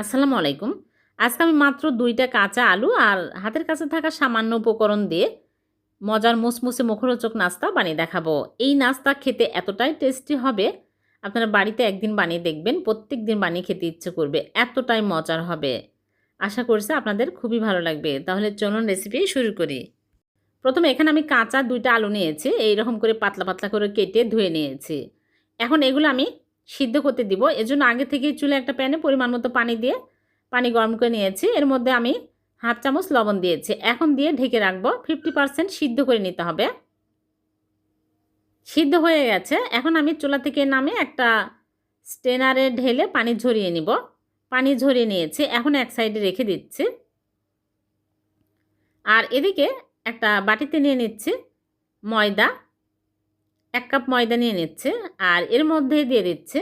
আসসালামু আলাইকুম। আজকে আমি মাত্র দুইটা কাঁচা আলু আর হাতের কাছে থাকা সামান্য উপকরণ দিয়ে মজার মুসমুসে মুখরোচক নাস্তা বানিয়ে দেখাবো। এই নাস্তা খেতে এতটাই টেস্টি হবে, আপনারা বাড়িতে একদিন বানিয়ে দেখবেন প্রত্যেক দিন বানিয়ে খেতে ইচ্ছে করবে, এতটাই মজার হবে। আশা করছি আপনাদের খুবই ভালো লাগবে। তাহলে চলুন রেসিপি শুরু করি। প্রথমে এখানে আমি কাঁচা দুইটা আলু নিয়েছি, এইরকম করে পাতলা পাতলা করে কেটে ধুয়ে নিয়েছি। এখন এগুলো আমি সিদ্ধ করতে দিব। এজন্য আগে থেকেই চুলে একটা প্যানে পরিমাণ মতো পানি দিয়ে, পানি গরম করে নিয়েছি। এর মধ্যে আমি হাফ চামচ লবণ দিয়েছি। এখন দিয়ে ঢেকে রাখব। ফিফটি পারসেন্ট সিদ্ধ করে নিতে হবে। সিদ্ধ হয়ে গেছে। এখন আমি চুলা থেকে নামে একটা স্টেনারে ঢেলে পানি ঝরিয়ে নিব। পানি ঝরিয়ে নিয়েছি। এখন এক সাইডে রেখে দিচ্ছি। আর এদিকে একটা বাটিতে নিয়ে নিচ্ছি ময়দা। এক কাপ ময়দা নিয়ে নিচ্ছে আর এর মধ্যে দিয়ে দিচ্ছে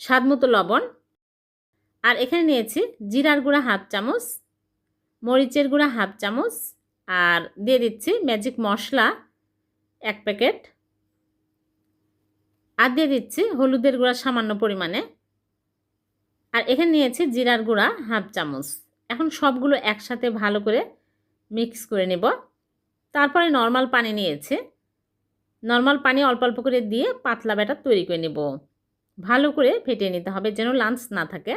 স্বাদ মতো লবণ। আর এখানে নিয়েছি জিরার গুঁড়া হাফ চামচ, মরিচের গুঁড়া হাফ চামচ আর দিয়ে দিচ্ছি ম্যাজিক মশলা এক প্যাকেট। আর দিয়ে দিচ্ছি হলুদের গুঁড়া সামান্য পরিমাণে। আর এখানে নিয়েছি জিরার গুঁড়া হাফ চামচ। এখন সবগুলো একসাথে ভালো করে মিক্স করে নেব। তারপরে নর্মাল পানি নিয়েছে। নর্মাল পানি অল্প অল্প করে দিয়ে পাতলা ব্যাটার তৈরি করে নেব। ভালো করে ফেটিয়ে নিতে হবে যেন লাঞ্চ না থাকে।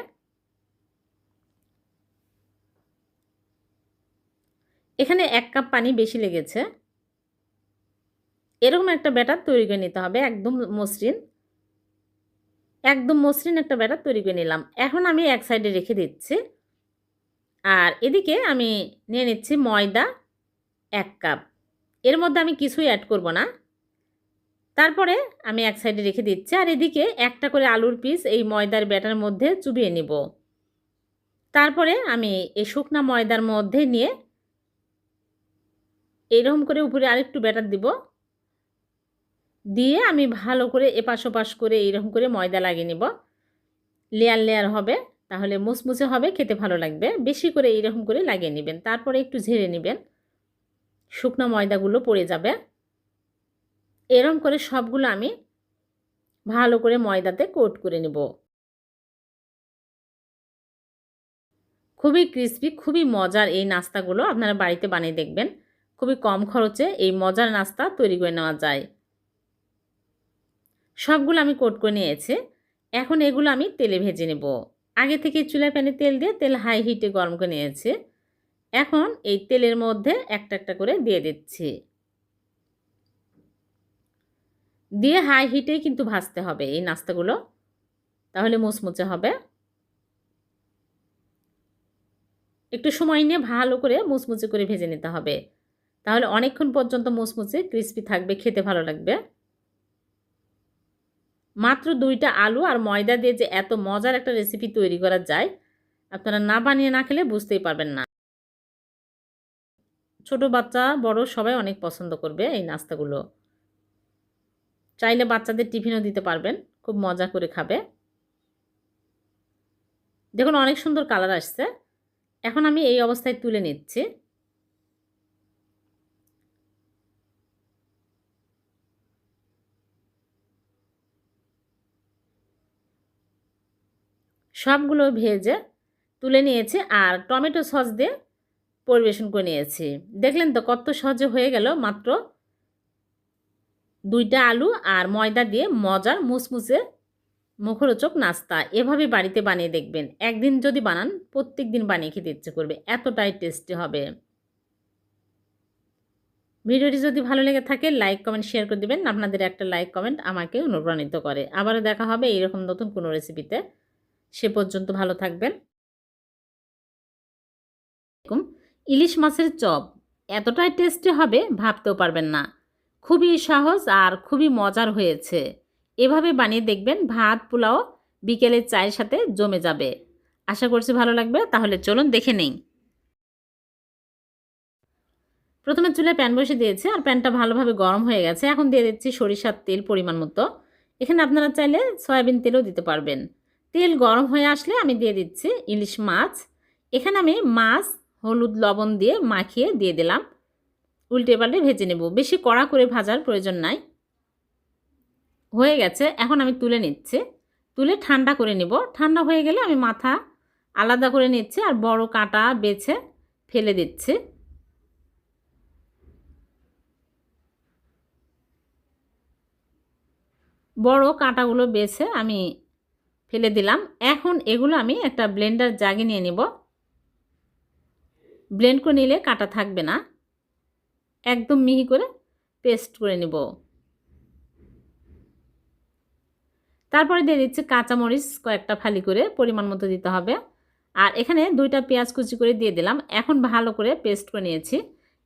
এখানে এক কাপ পানি বেশি লেগেছে। এরকম একটা ব্যাটার তৈরি করে নিতে হবে, একদম মসৃণ। একদম মসৃণ একটা ব্যাটার তৈরি করে নিলাম। এখন আমি এক সাইডে রেখে দিচ্ছি। আর এদিকে আমি নিয়ে নিচ্ছি ময়দা এক কাপ। এর মধ্যে আমি কিছুই অ্যাড করব না। তারপরে আমি এক সাইডে রেখে দিচ্ছি আর এদিকে একটা করে আলুর পিস এই ময়দার ব্যাটার মধ্যে চুবিয়ে নিব। তারপরে আমি এই শুকনা ময়দার মধ্যে নিয়ে এরকম করে উপরে আরেকটু ব্যাটার দিব। দিয়ে আমি ভালো করে এপাশ ওপাশ করে এইরকম করে ময়দা লাগিয়ে নিব। লেয়ার লেয়ার হবে, তাহলে মুসমুসে হবে, খেতে ভালো লাগবে। বেশি করে এইরকম করে লাগিয়ে নেবেন, তারপরে একটু ঝেড়ে নেবেন। শুকনো ময়দাগুলো পড়ে যাবে। এরম করে সবগুলো আমি ভালো করে ময়দাতে কোট করে নেব। খুবই ক্রিস্পি, খুবই মজার এই নাস্তাগুলো আপনারা বাড়িতে বানিয়ে দেখবেন। খুবই কম খরচে এই মজার নাস্তা তৈরি করে নেওয়া যায়। সবগুলো আমি কোট করে নিয়েছি। এখন এগুলো আমি তেলে ভেজে নেব। আগে থেকে চুলা প্যানে তেল দিয়ে তেল হাই হিটে গরম করে নিয়েছি। এখন এই তেলের মধ্যে একটা একটা করে দিয়ে দিচ্ছি। দিয়ে হাই হিটে কিন্তু ভাজতে হবে এই নাস্তাগুলো। তাহলে মুচমুচে হবে। একটু সময় নিয়ে ভালো করে মুচমুচে করে ভেজে নিতে হবে। তাহলে অনেকক্ষণ পর্যন্ত মুচমুচে ক্রিস্পি থাকবে, খেতে ভালো লাগবে। মাত্র দুইটা আলু আর ময়দা দিয়ে যে এত মজার একটা রেসিপি তৈরি করা যায়, আপনারা না বানিয়ে না খেলে বুঝতেই পারবেন না। ছোট বাচ্চা, বড় সবাই অনেক পছন্দ করবে এই নাস্তাগুলো। চাইলে বাচ্চাদের টিফিনও দিতে পারবেন, খুব মজা করে খাবে। দেখুন, অনেক সুন্দর কালার আসছে। এখন আমি এই অবস্থায় তুলে নিচ্ছি। সবগুলো ভেজে তুলে নিয়েছি আর টমেটো সস দিয়ে পরিবেশন করে নিয়েছি। দেখলেন তো, কত সহজে হয়ে গেল মাত্র দুইটা আলু আর ময়দা দিয়ে মজার মুসমুসে মুখরোচক নাস্তা। এভাবে বাড়িতে বানিয়ে দেখবেন। একদিন যদি বানান প্রত্যেক দিন বানিয়ে খেতে ইচ্ছে করবে। এতটাই টেস্টি হবে। ভিডিওটি যদি ভালো লেগে থাকে, লাইক, কমেন্ট, শেয়ার করে দেবেন। আপনাদের একটা লাইক, কমেন্ট আমাকে অনুপ্রাণিত করে। আবারও দেখা হবে এইরকম নতুন কোনো রেসিপিতে সে পর্যন্ত ভালো থাকবেন। ইলিশ মাছের চপ। এতটাই টেস্টি হবে, ভাবতেও পারবেন না। খুবই সহজ আর খুবই মজার হয়েছে। এভাবে বানিয়ে দেখবেন ভাত, পোলাও বিকেলের চায়ের সাথে জমে যাবে। আশা করছি ভালো লাগবে, তাহলে চলুন দেখে নেই। প্রথমে চুলে প্যান বসে দিয়েছি আর প্যানটা ভালোভাবে গরম হয়ে গেছে। এখন দিয়ে দিচ্ছি সরিষার তেল পরিমাণ মতো। এখানে আপনারা চাইলে সয়াবিন তেলও দিতে পারবেন। তেল গরম হয়ে আসলে আমি দিয়ে দিচ্ছি ইলিশ মাছ। এখানে আমি মাছ, হলুদ, লবণ দিয়ে মাখিয়ে দিয়ে দিলাম। উল্টে পাল্টে ভেজে নেব। বেশি কড়া করে ভাজার প্রয়োজন নাই। হয়ে গেছে। এখন আমি তুলে নিচ্ছি। তুলে ঠান্ডা করে নিব। ঠান্ডা হয়ে গেলে আমি মাথা আলাদা করে নিচ্ছি আর বড় কাঁটা বেছে ফেলে দিচ্ছি। বড় কাঁটাগুলো বেছে আমি ফেলে দিলাম। এখন এগুলো আমি একটা ব্লেন্ডার জাগে নিয়ে নেব। ব্লেন্ড করে নিলে কাটা থাকবে না। একদম মিহি করে পেস্ট করে নেব। তারপরে দিয়ে দিচ্ছি কাঁচামরিচ কয়েকটা ফালি করে পরিমাণ মতো দিতে হবে। আর এখানে দুইটা পেঁয়াজ কুচি করে দিয়ে দিলাম। এখন ভালো করে পেস্ট করে নিয়েছি।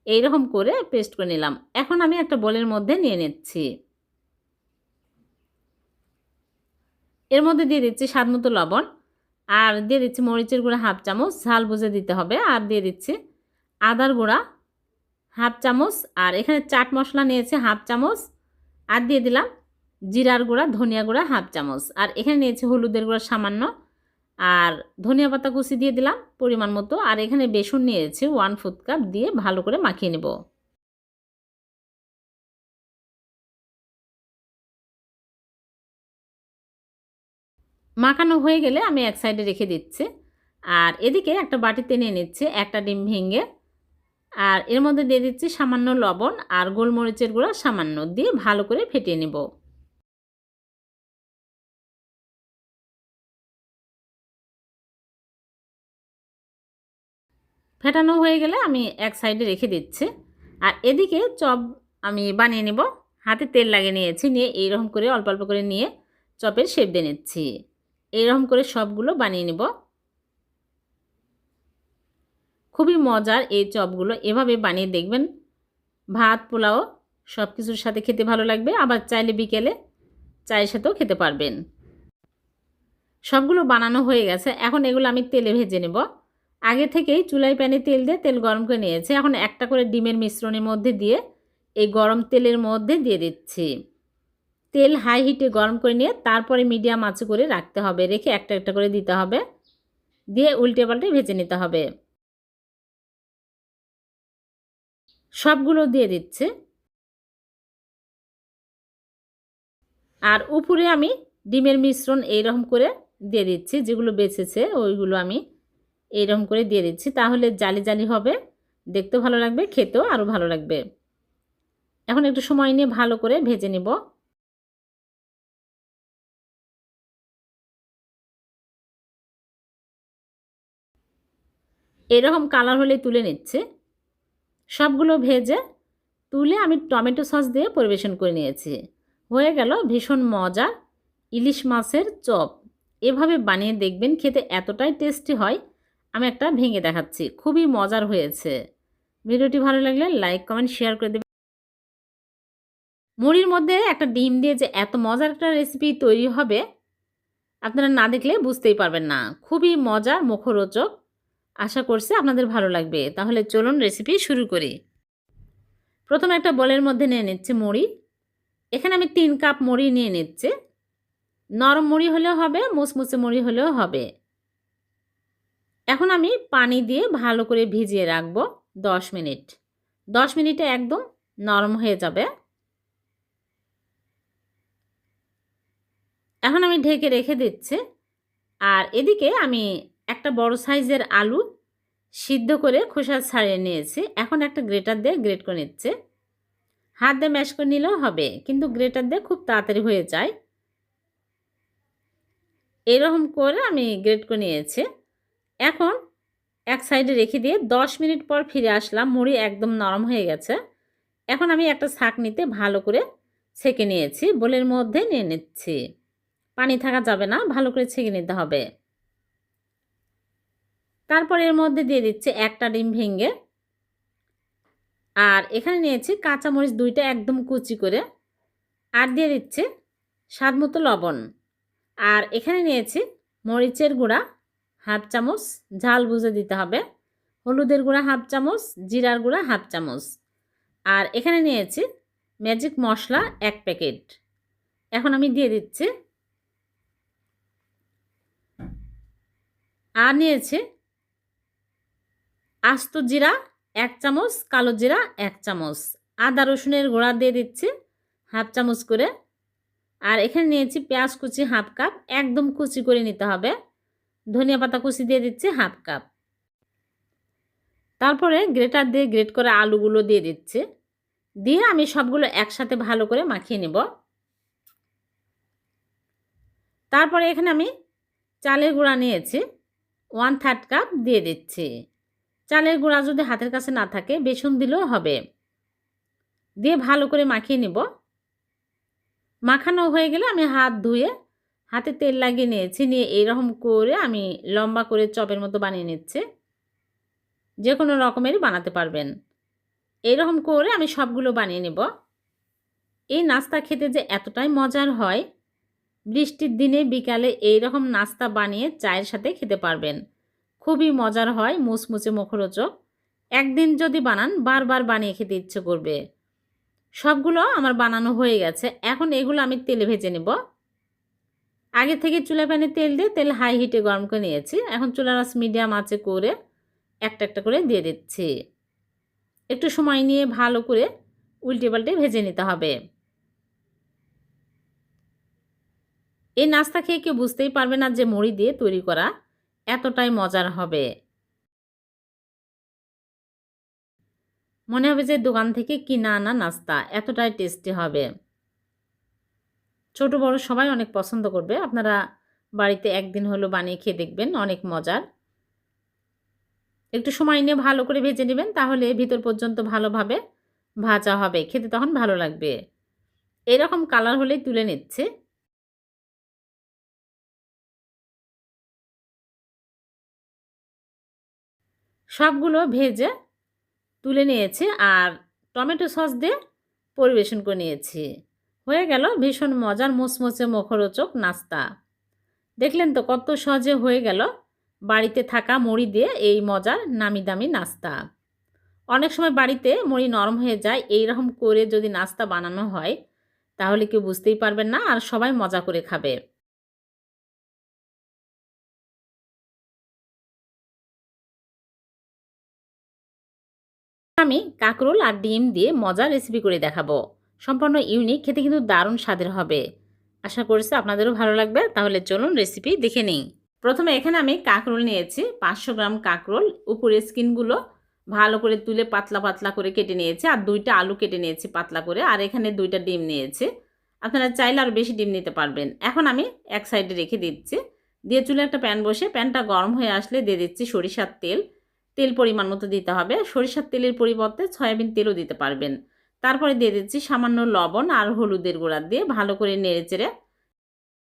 এইরকম করে পেস্ট করে নিলাম। এখন আমি একটা বোলের মধ্যে নিয়ে নিচ্ছি। এর মধ্যে দিয়ে দিচ্ছি স্বাদ মতো লবণ। আর দিয়ে দিচ্ছি মরিচের গুঁড়া হাফ চামচ, ঝাল বুঝে দিতে হবে। আর দিয়ে দিচ্ছি আদার গুঁড়া হাফ চামচ, আর এখানে চাট মশলা নিয়েছি হাফ চামচ, আর দিয়ে দিলাম জিরার গুঁড়া, ধনিয়া গুঁড়া হাফ চামচ, আর এখানে নিয়েছি হলুদের গুঁড়া সামান্য, আর ধনিয়া পাতা কুচি দিয়ে দিলাম পরিমাণ মতো, আর এখানে বেসন নিয়েছি ওয়ান ফুট কাপ দিয়ে ভালো করে মাখিয়ে নেব। মাখানো হয়ে গেলে আমি এক সাইডে রেখে দিচ্ছি, আর এদিকে একটা বাটিতে নিয়ে নিচ্ছি একটা ডিম ভেঙে আর এর মধ্যে দিয়ে দিচ্ছি সামান্য লবণ আর গোলমরিচের গুঁড়া সামান্য দিয়ে ভালো করে ফেটিয়ে নেব। ফেটানো হয়ে গেলে আমি এক সাইডে রেখে দিচ্ছি। আর এদিকে চপ আমি বানিয়ে নেব। হাতে তেল লাগিয়ে নিয়েছি, নিয়ে এইরকম করে অল্প অল্প করে নিয়ে চপের শেপ দিয়ে নিচ্ছি। এইরকম করে সবগুলো বানিয়ে নেব। খুবই মজার এই চপগুলো। এভাবে বানিয়ে দেখবেন। ভাত, পোলাও সব কিছুর সাথে খেতে ভালো লাগবে। আবার চাইলে বিকেলে চায়ের সাথেও খেতে পারবেন। সবগুলো বানানো হয়ে গেছে। এখন এগুলো আমি তেলে ভেজে নেব। আগে থেকেই চুলাই প্যানে তেল দিয়ে তেল গরম করে নিয়েছি। এখন একটা করে ডিমের মিশ্রণের মধ্যে দিয়ে এই গরম তেলের মধ্যে দিয়ে দিচ্ছি। তেল হাই হিটে গরম করে নিয়ে তারপরে মিডিয়াম আঁচে করে রাখতে হবে। রেখে একটা একটা করে দিতে হবে। দিয়ে উল্টে পাল্টে ভেজে নিতে হবে। সবগুলো দিয়ে দিচ্ছে। আর উপরে আমি ডিমের মিশ্রণ এইরকম করে দিয়ে দিচ্ছি, যেগুলো বেঁচেছে ওইগুলো আমি এইরকম করে দিয়ে দিচ্ছি। তাহলে জালি জালি হবে দেখতেও ভালো লাগবে, খেতেও আরও ভালো লাগবে। এখন একটু সময় নিয়ে ভালো করে ভেজে নিব। এরকম কালার হলে তুলে নিচ্ছে। সবগুলো ভেজে তুলে আমি টমেটো সস দিয়ে পরিবেশন করে নিয়েছি। হয়ে গেল ভীষণ মজার ইলিশ মাছের চপ। এভাবে বানিয়ে দেখবেন খেতে এতটাই টেস্টি হয়, আমি একটা ভেঙে দেখাচ্ছি। খুবই মজার হয়েছে। ভিডিওটি ভালো লাগলে লাইক, কমেন্ট, শেয়ার করে দেবেন। মুড়ির মধ্যে একটা ডিম দিয়ে যে এত মজার একটা রেসিপি তৈরি হবে, আপনারা না দেখলে বুঝতেই পারবেন না। খুবই মজার, মুখরোচক আশা করছি আপনাদের ভালো লাগবে। তাহলে চলুন রেসিপি শুরু করি। প্রথমে একটা বলের মধ্যে নিয়ে নিচ্ছি মুড়ি। এখানে আমি তিন কাপ মুড়ি নিয়ে নিচ্ছি। নরম মুড়ি হলেও হবে, মুসমুসে মুড়ি হলেও হবে। এখন আমি পানি দিয়ে ভালো করে ভিজিয়ে রাখব দশ মিনিট। দশ মিনিটে একদম নরম হয়ে যাবে। এখন আমি ঢেকে রেখে দিচ্ছি। আর এদিকে আমি একটা বড় সাইজের আলু সিদ্ধ করে খোসা ছাড়িয়ে নিয়েছি। এখন একটা গ্রেটার দিয়ে গ্রেট করে নিচ্ছে। হাত দিয়ে ম্যাশ করে নিলেও হবে, কিন্তু গ্রেটার দিয়ে খুব তাড়াতাড়ি হয়ে যায়। এরকম করে আমি গ্রেট করে নিয়েছি। এখন এক সাইডে রেখে দিয়ে দশ মিনিট পর ফিরে আসলাম। মুড়ি একদম নরম হয়ে গেছে। এখন আমি একটা শাক নিতে ভালো করে ছেঁকে নিয়েছি। বোলের মধ্যে নিয়ে নিচ্ছি। পানি থাকা যাবে না, ভালো করে ছেঁকে নিতে হবে। তারপর এর মধ্যে দিয়ে দিচ্ছি একটা ডিম ভেঙে। আর এখানে নিয়েছি কাঁচামরিচ দুইটা একদম কুচি করে। আর দিয়ে দিচ্ছে স্বাদ মতো লবণ। আর এখানে নিয়েছি মরিচের গুঁড়া, হাফ চামচ, ঝাল বুঝে দিতে হবে। হলুদের গুঁড়া, হাফ চামচ, জিরার গুঁড়া, হাফ চামচ। আর এখানে নিয়েছি ম্যাজিক মশলা এক প্যাকেট। এখন আমি দিয়ে দিচ্ছি। আর নিয়েছি আস্ত জিরা এক চামচ, কালো জিরা এক চামচ। আদা রসুনের গোড়া দিয়ে দিচ্ছি হাফ চামচ করে। আর এখানে নিয়েছি পেঁয়াজ কুচি হাফ কাপ, একদম কুচি করে নিতে হবে। ধনিয়া পাতা কুচি দিয়ে দিচ্ছি হাফ কাপ। তারপরে গ্রেটার দিয়ে গ্রেট করে আলুগুলো দিয়ে দিচ্ছি। দিয়ে আমি সবগুলো একসাথে ভালো করে মাখিয়ে নেব। তারপরে এখানে আমি চালের গুঁড়া নিয়েছি, ওয়ান থার্ড কাপ দিয়ে দিচ্ছি। চালের গুঁড়া যদি হাতের কাছে না থাকে, বেসন দিলেও হবে। দিয়ে ভালো করে মাখিয়ে নিব। মাখানো হয়ে গেলে আমি হাত ধুয়ে হাতে তেল লাগিয়ে নিয়েছি। নিয়ে এইরকম করে আমি লম্বা করে চপের মতো বানিয়ে নিচ্ছি। যে কোনো রকমেরই বানাতে পারবেন। এইরকম করে আমি সবগুলো বানিয়ে নেব। এই নাস্তা খেতে যে এতটাই মজার হয়, বৃষ্টির দিনে বিকালে এই রকম নাস্তা বানিয়ে চায়ের সাথে খেতে পারবেন। খুবই মজার হয় মুচমুচে মুখরোচক। একদিন যদি বানান, বারবার বানিয়ে খেতে ইচ্ছে করবে। সবগুলো আমার বানানো হয়ে গেছে। এখন এগুলো আমি তেলে ভেজে নেব। আগে থেকে চুলা প্যানে তেল দিয়ে তেল হাই হিটে গরম করে নিয়েছি। এখন চুলা আঁচ মিডিয়াম আঁচে করে একটা একটা করে দিয়ে দিচ্ছি। একটু সময় নিয়ে ভালো করে উল্টে পাল্টে ভেজে নিতে হবে। এই নাস্তা খেয়ে কেউ বুঝতেই পারবে না যে মুড়ি দিয়ে তৈরি করা। এতটাই মজার হবে। মনে হবে যে দোকান থেকে কিনা আনা নাস্তা, এতটাই টেস্টি হবে। ছোট, বড় সবাই অনেক পছন্দ করবে। আপনারা বাড়িতে একদিন হলো বানিয়ে খেয়ে দেখবেন, অনেক মজার। একটু সময় নিয়ে ভালো করে ভেজে নেবেন, তাহলে ভিতর পর্যন্ত ভালোভাবে ভাজা হবে। খেতে তখন ভালো লাগবে। এরকম কালার হলেই তুলে নিচ্ছে। সবগুলো ভেজে তুলে নিয়েছি আর টমেটো সস দিয়ে পরিবেশন করে নিয়েছি। হয়ে গেল ভীষণ মজার মুচমুচে মুখরোচক নাস্তা। দেখলেন তো কত সহজে হয়ে গেল বাড়িতে থাকা মুড়ি দিয়ে এই মজার নামি দামি নাস্তা। অনেক সময় বাড়িতে মুড়ি নরম হয়ে যায় এই রকম করে যদি নাস্তা বানানো হয়, তাহলে কেউ বুঝতেই পারবেন না আর সবাই মজা করে খাবে। আমি কাঁকরোল আর ডিম দিয়ে মজার রেসিপি করে দেখাবো। সম্পূর্ণ ইউনিক খেতে কিন্তু দারুণ স্বাদের হবে। আশা করছি আপনাদেরও ভালো লাগবে, তাহলে চলুন রেসিপি দেখে নিই। প্রথমে এখানে আমি কাঁকরোল নিয়েছি, পাঁচশো গ্রাম কাঁকরোল, উপরের স্কিনগুলো ভালো করে তুলে পাতলা পাতলা করে কেটে নিয়েছি, আর দুইটা আলু কেটে নিয়েছি পাতলা করে, আর এখানে দুইটা ডিম নিয়েছি। আপনারা চাইলে আরও বেশি ডিম নিতে পারবেন। এখন আমি এক সাইডে রেখে দিচ্ছি। দিয়ে চুলে একটা প্যান বসে প্যানটা গরম হয়ে আসলে দিয়ে দিচ্ছি সরিষার তেল। তেল পরিমাণ মতো দিতে হবে। সরিষার তেলের পরিবর্তে সয়াবিন তেলও দিতে পারবেন। তারপরে দিয়ে দিচ্ছি সামান্য লবণ আর হলুদের গুঁড়া দিয়ে ভালো করে নেড়ে চেড়ে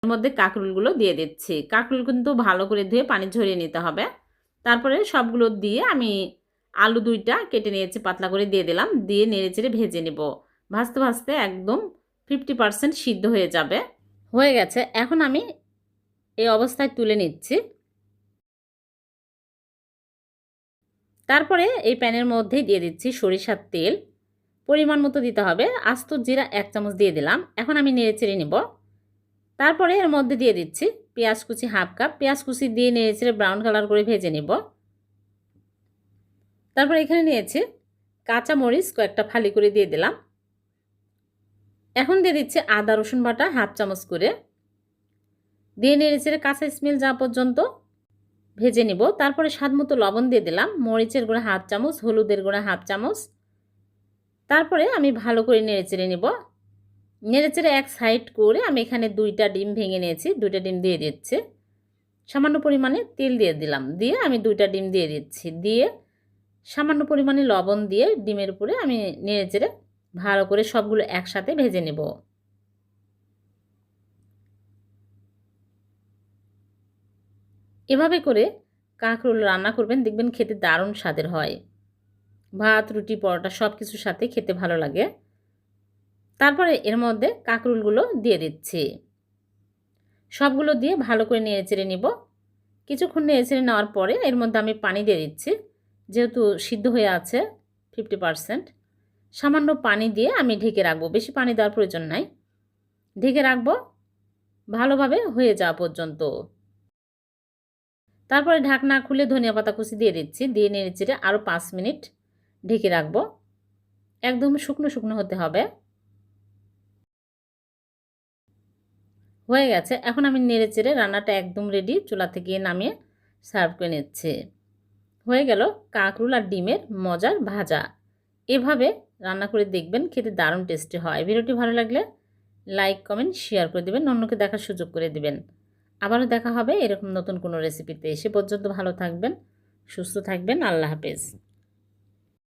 এর মধ্যে কাঁকরুলগুলো দিয়ে দিচ্ছি। কাঁকরুল কিন্তু ভালো করে ধুয়ে পানি ঝরিয়ে নিতে হবে। তারপরে সবগুলো দিয়ে আমি আলু দুইটা কেটে নিয়েছি, পাতলা করে দিয়ে দিলাম। দিয়ে নেড়ে চেড়ে ভেজে নেব। ভাজতে ভাজতে একদম ফিফটি পারসেন্ট সিদ্ধ হয়ে যাবে। হয়ে গেছে। এখন আমি এই অবস্থায় তুলে নিচ্ছি। তারপরে এই প্যানের মধ্যে দিয়ে দিচ্ছি সরিষার তেল। পরিমাণ মতো দিতে হবে। আস্ত জিরা এক চামচ দিয়ে দিলাম। এখন আমি নেড়ে চেড়ে নেব। তারপরে এর মধ্যে দিয়ে দিচ্ছি পেঁয়াজ কুচি হাফ কাপ। পেঁয়াজ কুচি দিয়ে নেড়ে চেড়ে ব্রাউন কালার করে ভেজে নেব। তারপর এখানে নিয়েছি কাঁচা মরিচ কয়েকটা ফালি করে দিয়ে দিলাম। এখন দিয়ে দিচ্ছি আদা রসুন বাটা হাফ চামচ করে। দিয়ে নেড়ে চেড়ে কাঁচা স্মেল যাওয়া পর্যন্ত ভেজে নিব। তারপরে স্বাদ মতো লবণ দিয়ে দিলাম। মরিচের গুঁড়া হাফ চামচ, হলুদের গুঁড়া হাফ চামচ। তারপরে আমি ভালো করে নেড়ে চেড়ে নেব। নেড়ে চেড়ে এক সাইড করে আমি এখানে দুইটা ডিম ভেঙে নিয়েছি। দুইটা ডিম দিয়ে দিচ্ছে। সামান্য পরিমাণে তেল দিয়ে দিলাম। দিয়ে আমি দুইটা ডিম দিয়ে দিচ্ছি। দিয়ে সামান্য পরিমাণে লবণ দিয়ে ডিমের উপরে আমি নেড়ে চেড়ে ভালো করে সবগুলো একসাথে ভেজে নেব। এভাবে করে কাঁকরোল রান্না করবেন, দেখবেন খেতে দারুণ স্বাদের হয়। ভাত, রুটি, পরোটা সব কিছুর সাথে খেতে ভালো লাগে। তারপরে এর মধ্যে কাঁকরোলগুলো দিয়ে দিচ্ছি। সবগুলো দিয়ে ভালো করে নেড়ে চেড়ে নিব। কিছুক্ষণ নেড়ে চেড়ে নেওয়ার পরে এর মধ্যে আমি পানি দিয়ে দিচ্ছি। যেহেতু সিদ্ধ হয়ে আছে ফিফটি পারসেন্ট সামান্য পানি দিয়ে আমি ঢেকে রাখব। বেশি পানি দেওয়ার প্রয়োজন নাই। ঢেকে রাখব, ভালোভাবে হয়ে যাওয়া পর্যন্ত। তারপরে ঢাকনা খুলে ধনিয়া পাতা কুচি দিয়ে দিচ্ছি। দিয়ে নেড়ে চেড়ে আরও পাঁচ মিনিট ঢেকে রাখব। একদম শুকনো শুকনো হতে হবে। হয়ে গেছে। এখন আমি নেড়ে চেড়ে রান্নাটা একদম রেডি চুলা থেকে নামিয়ে সার্ভ করে নিচ্ছে। হয়ে গেল কাঁকরুল আর ডিমের মজার ভাজা। এভাবে রান্না করে দেখবেন খেতে দারুণ টেস্টি হয়। ভিডিওটি ভালো লাগলে লাইক কমেন্ট শেয়ার করে দেবেন। অন্যকে দেখার সুযোগ করে দেবেন। আবারও দেখা হবে এরকম নতুন কোনো রেসিপিতে এসে পর্যন্ত ভালো থাকবেন, সুস্থ থাকবেন, আল্লাহ হাফেজ।